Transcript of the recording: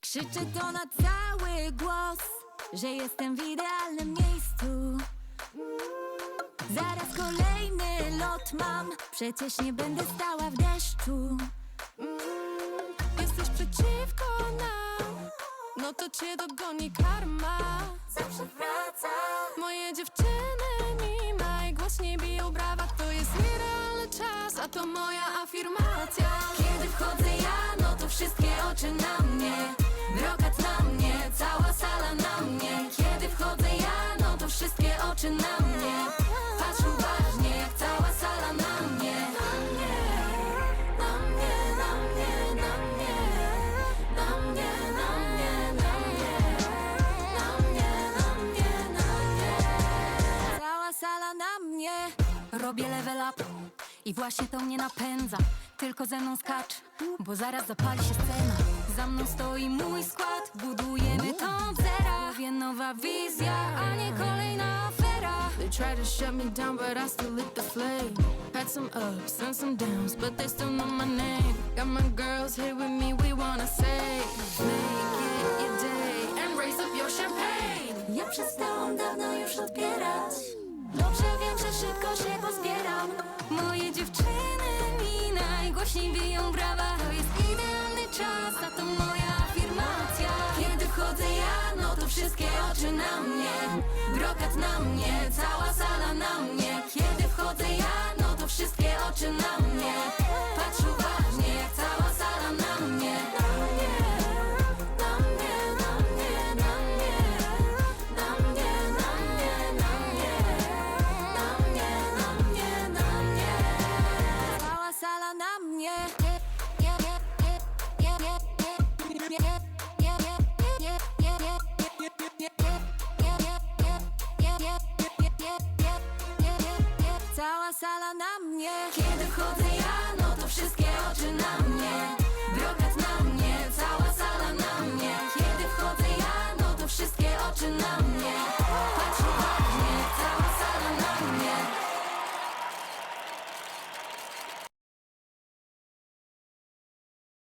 Krzyczę to na cały głos, że jestem w idealnym miejscu. Zaraz kolejny lot mam, przecież nie będę stała w deszczu. Jesteś przeciwko nam No to cię dogoni karma Zawsze wraca. Moje dziewczyny mi najgłośniej biją brawa To jest nierealny czas, a to moja afirmacja Kiedy wchodzę ja, no to wszystkie oczy na mnie. Brokat na mnie, cała sala na mnie. Kiedy wchodzę ja, no to wszystkie oczy na mnie. Patrz uważnie, jak cała sala na mnie. Na mnie, na mnie, na mnie, na mnie. Na mnie, na mnie, na mnie. Na mnie, na mnie, na mnie. Cała sala na mnie. Robię level up i właśnie to mnie napędza. Tylko ze mną skacz, bo zaraz zapali się scena. Za mną stoi mój skład, budujemy to od zera. Mówię nowa wizja, a nie kolejna afera. They try to shut me down, but I still lit the flame. Had some ups and some downs, but they still know my name. Got my girls here with me, we wanna say, make it your day and raise up your champagne. Ja przestałam dawno już odbierać. Dobrze wiem, że szybko się pozbieram. Moje dziewczyny mi najgłośniej biją brawa. To jest idealny czas, a to moja afirmacja. Kiedy wchodzę ja, no to wszystkie oczy na mnie. Brokat na mnie, cała sala na mnie. Kiedy wchodzę ja, no to wszystkie oczy na mnie. Patrz uważnie, jak cała sala na mnie. Na mnie, na mnie, na mnie, na mnie. Na mnie, na mnie, na mnie. Na mnie, na mnie, na mnie. Sala na mnie. Cała sala na mnie. Kiedy wchodzę